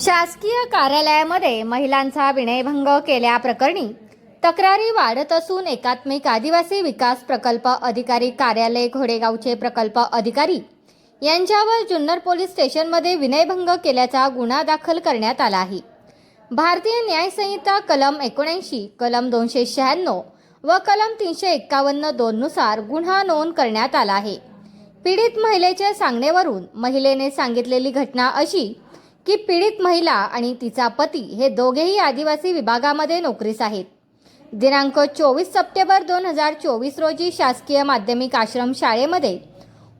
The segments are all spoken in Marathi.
शासकीय कार्यालयामध्ये महिलांचा विनयभंग केल्याप्रकरणी तक्रारी वाढत असून एकात्मिक आदिवासी विकास प्रकल्प अधिकारी कार्यालय घोडेगावचे प्रकल्प अधिकारी यांच्यावर जुन्नर पोलीस स्टेशनमध्ये विनयभंग केल्याचा गुन्हा दाखल करण्यात आला आहे. भारतीय न्यायसंहिता कलम एकोणऐंशी कलम दोनशे शहाण्णव व कलम तीनशे एक्कावन्न दोननुसार गुन्हा नोंद करण्यात आला आहे. पीडित महिलेच्या सांगण्यावरून महिलेने सांगितलेली घटना अशी की पीडित महिला आणि तिचा पती हे दोघेही आदिवासी विभागामध्ये नोकरीस आहेत. दिनांक चोवीस सप्टेंबर दोन हजार चोवीस रोजी शासकीय माध्यमिक आश्रम शाळेमध्ये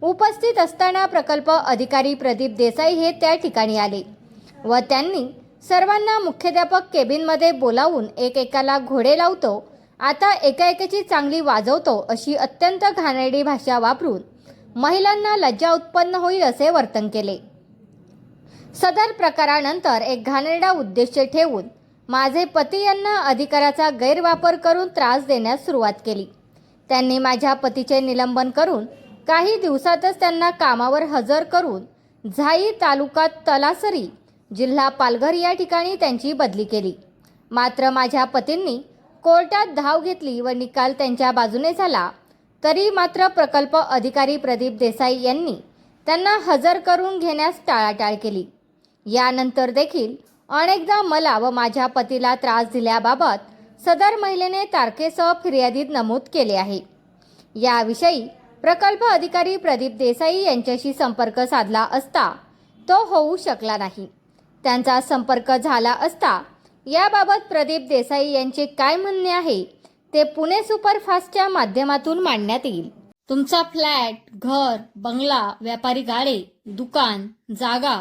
उपस्थित असताना प्रकल्प अधिकारी प्रदीप देसाई हे त्या ठिकाणी आले व त्यांनी सर्वांना मुख्याध्यापक केबिनमध्ये बोलावून एक एकाला घोडे लावतो आता एका एकाची चांगली वाजवतो अशी अत्यंत घाणेरडी भाषा वापरून महिलांना लज्जा उत्पन्न होईल असे वर्तन केले. सदर प्रकारानंतर एक घाणेरडा उद्देश ठेवून माझे पती यांना अधिकाराचा गैरवापर करून त्रास देण्यास सुरुवात केली. त्यांनी माझ्या पतीचे निलंबन करून काही दिवसातच त्यांना कामावर हजर करून झाई तालुका तलासरी जिल्हा पालघर या ठिकाणी त्यांची बदली केली. मात्र माझ्या पतींनी कोर्टात धाव घेतली व निकाल त्यांच्या बाजूने झाला. तरी मात्र प्रकल्प अधिकारी प्रदीप देसाई यांनी त्यांना हजर करून घेण्यास टाळाटाळ केली. यानंतर देखील अनेकदा मला व माझ्या पतीला त्रास दिल्याबाबत सदर महिलेने तारखेसह फिर्यादीत नमूद केले आहे. याविषयी प्रकल्प अधिकारी प्रदीप देसाई यांच्याशी संपर्क साधला असता तो होऊ शकला नाही. त्यांचा संपर्क झाला असता याबाबत प्रदीप देसाई यांचे काय म्हणणे आहे ते पुणे सुपरफास्टच्या माध्यमातून मांडण्यात येईल. तुमचा फ्लॅट घर बंगला व्यापारी गाडे दुकान जागा